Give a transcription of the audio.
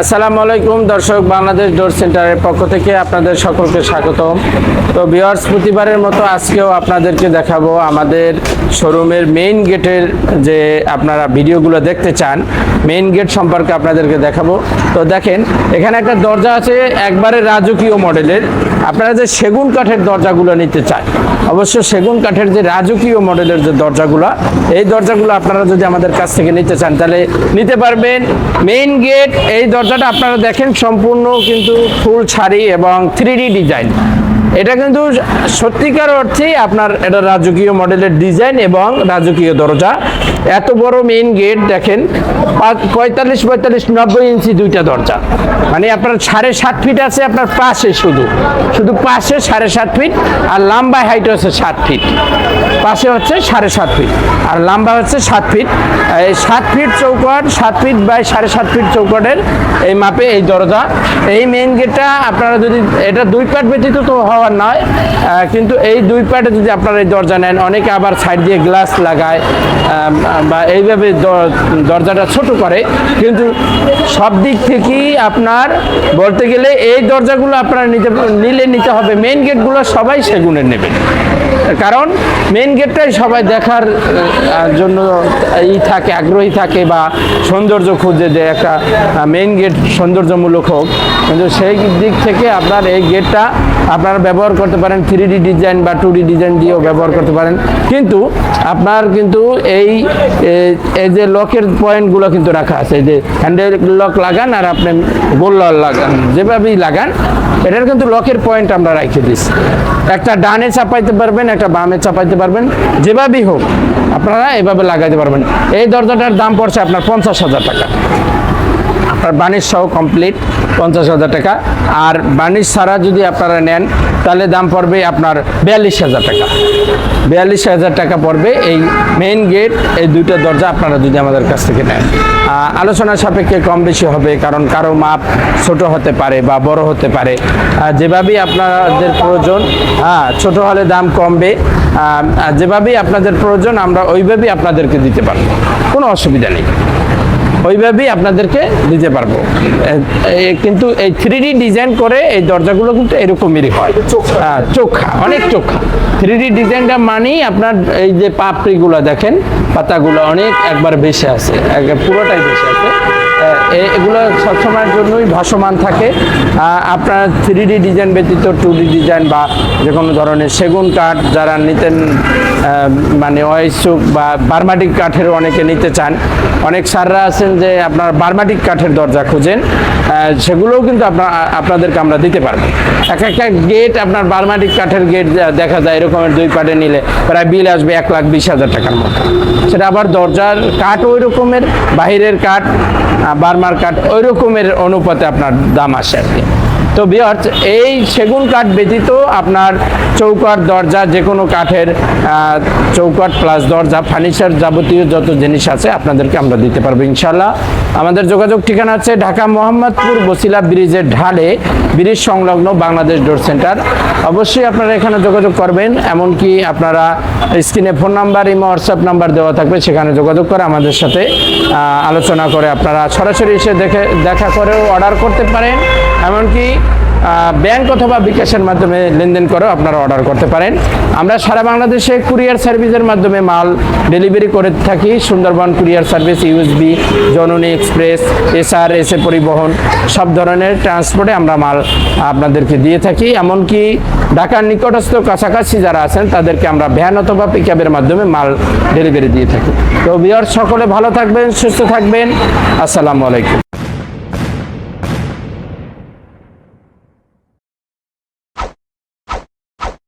আসসালামু আলাইকুম, দর্শক বাংলাদেশ ডোর সেন্টারের পক্ষ থেকে আপনাদের সকলকে স্বাগতম। তো বিয়ার্স প্রতিবারের মতো আজকেও আপনাদেরকে দেখাবো আমাদের শোরুমের মেইন গেটের যে আপনারা ভিডিওগুলো দেখতে চান মেইন গেট সম্পর্কে আপনাদেরকে দেখাবো। তো দেখেন, এখানে একটা দরজা আছে, একবারে রাজকীয় মডেলের আপনারা যে সেগুন কাঠের দরজাগুলো নিতে চান, অবশ্য সেগুন কাঠের যে রাজকীয় মডেলের যে দরজাগুলো, এই দরজাগুলো আপনারা যদি আমাদের কাছ থেকে নিতে চান, তাহলে নিতে পারবেন। মেইন গেট, এই দরজাটা আপনারা দেখেন সম্পূর্ণ কিন্তু ফুল ছাড়ি এবং থ্রি ডিজাইন। এটা কিন্তু সত্যিকার অর্থেই আপনার এটা রাজকীয় মডেলের ডিজাইন এবং রাজকীয় দরজা। এত বড় মেইন গেট দেখেন পঁয়তাল্লিশ পঁয়তাল্লিশ, নব্বই ইঞ্চি দুইটা দরজা। মানে আপনার সাড়ে সাত ফিট আছে আপনার পাশে শুধু। শুধু পাশে সাড়ে সাত ফিট আর লম্বা হাইট হচ্ছে সাত ফিট পাশে হচ্ছে সাড়ে সাত ফিট আর লম্বা হচ্ছে সাত ফিট এই সাত ফিট চৌকট, সাত ফিট বাই সাড়ে সাত ফিট চৌকটের এই মাপে এই দরজা। এই মেইন গেটটা আপনারা যদি, এটা দুই পাট ব্যতীত তো হওয়ার নয়। কিন্তু এই দুই পাটে যদি আপনারা এই দরজা নেন, অনেকে আবার সাইড দিয়ে গ্লাস লাগায় বা এইভাবে দরজাটা ছোট করে। কিন্তু সব দিক থেকেই আপনার বলতে গেলে এই দরজাগুলো আপনারা নিতে, নিলে নিতে হবে। মেইন গেটগুলো সবাই সেগুনের নেবেন কারণ মেন গেটটাই সবাই দেখার জন্য ই থাকে, আগ্রহী থাকে বা সৌন্দর্য খুঁজে যে একটা মেন গেট সৌন্দর্যমূলক হোক। কিন্তু সেই দিক থেকে আপনার এই গেটটা আপনারা ব্যবহার করতে পারেন থ্রি ডি ডিজাইন বা টু ডি ডিজাইন দিয়েও ব্যবহার করতে পারেন। কিন্তু আপনার কিন্তু এই এই যে লকের পয়েন্টগুলো কিন্তু রাখা আছে। যে হ্যান্ডেল লক লাগান আর আপনি গোল লাগান, যেভাবেই লাগান, এটার কিন্তু লকের পয়েন্ট আমরা রাখে দিচ্ছি একটা ডানে চাপাইতে পারবেন, একটা বামে চাপাইতে পারবেন, যেভাবেই হোক, আপনারা এভাবে লাগাইতে পারবেন। এই দরজাটার দাম পড়ছে আপনার পঞ্চাশ হাজার টাকা। আপনার বানিশ সহ কমপ্লিট পঞ্চাশ হাজার টাকা। আর বানিশ ছাড়া যদি আপনারা নেন, তাহলে দাম পড়বে আপনার বিয়াল্লিশ হাজার টাকা। বিয়াল্লিশ হাজার টাকা পড়বে এই মেইন গেট এই দুইটা দরজা আপনারা যদি আমাদের কাছ থেকে নেন। আলোচনা সাপেক্ষে কম বেশি হবে, কারণ কারও মাপ ছোট হতে পারে বা বড় হতে পারে। যেভাবেই আপনাদের প্রয়োজন হ্যাঁ ছোট হলে দাম কমবে। যেভাবেই আপনাদের প্রয়োজন, আমরা ওইভাবেই আপনাদেরকে দিতে পারব। কোনো অসুবিধা নেই। ওইভাবেই আপনাদেরকে দিতে পারব। কিন্তু এই থ্রি ডিজাইন করে এই দরজাগুলো কিন্তু এরকমই হয়। হ্যাঁ, চোখা অনেক চোখা। থ্রি ডি ডিজাইনটা মানেই আপনার এই যে পাপড়িগুলো দেখেন পাতাগুলো অনেক একবার বেশি আছে পুরোটাই বেশি আছে এগুলো সবসময়ের জন্যই ভাসমান থাকে। আপনার থ্রি ডি ডিজাইন ব্যতীত টু ডি ডিজাইন বা যে কোনো ধরনের সেগুন কাঠ যারা নিতেন মানে অইসুক বা বার্মাটিক কাঠেরও অনেকে নিতে চান। অনেক সাররা আছেন যে আপনার বার্মাটিক কাঠের দরজা খুঁজেন সেগুলোও কিন্তু আপনার, আপনাদেরকে আমরা দিতে পারব। এক একটা গেট আপনার বার্মাটিক কাঠের গেট দেখা যায় এরকমের দুই পাটে নিলে প্রায় বিল আসবে এক লাখ বিশ হাজার টাকার মতো। সেটা আবার দরজার কাঠ ওই রকমের বাহিরের কাঠ বার্মার কাঠ ওই রকমের অনুপাতে আপনার দাম আসে আর কি। তো বিয়ার্স, এই সেগুন কাঠ ব্যতীত আপনার চৌকাট দরজা যে কোনো কাঠের চৌকাট প্লাস দরজা ফার্নিচার যাবতীয় যত জিনিস আছে আপনাদেরকে আমরা দিতে পারব ইনশাল্লাহ আমাদের যোগাযোগ ঠিকানা আছে ঢাকা মোহাম্মদপুর বসিলা ব্রিজের ঢালে, ব্রিজ সংলগ্ন বাংলাদেশ ডোর সেন্টার অবশ্যই আপনারা এখানে যোগাযোগ করবেন, এমনকি আপনারা স্ক্রিনে phone number imo WhatsApp number দেওয়া থাকবে, সেখানে যোগাযোগ করে আমাদের সাথে আলোচনা করে আপনারা সরাসরি এসে দেখে, দেখা করেও অর্ডার করতে পারেন। এমনকি ব্যাংক অথবা বিকাশের মাধ্যমে লেনদেন করেও আপনারা অর্ডার করতে পারেন। আমরা সারা বাংলাদেশে কুরিয়ার সার্ভিসের মাধ্যমে মাল ডেলিভারি করে থাকি। Sundarban courier service USB Janani express SR SA পরিবহন, সব ধরনের ট্রান্সপোর্টে আমরা মাল আপনাদেরকে দিয়ে থাকি। এমনকি ঢাকার নিকটস্থ কাছাকাছি যারা আছেন, তাদেরকে আমরা ভ্যান অথবা পিক মাধ্যমে মাল ডেলিভারি দিয়ে থাকি। তো বিয়ার সকলে ভালো থাকবেন, সুস্থ থাকবেন। আসসালামু আলাইকুম।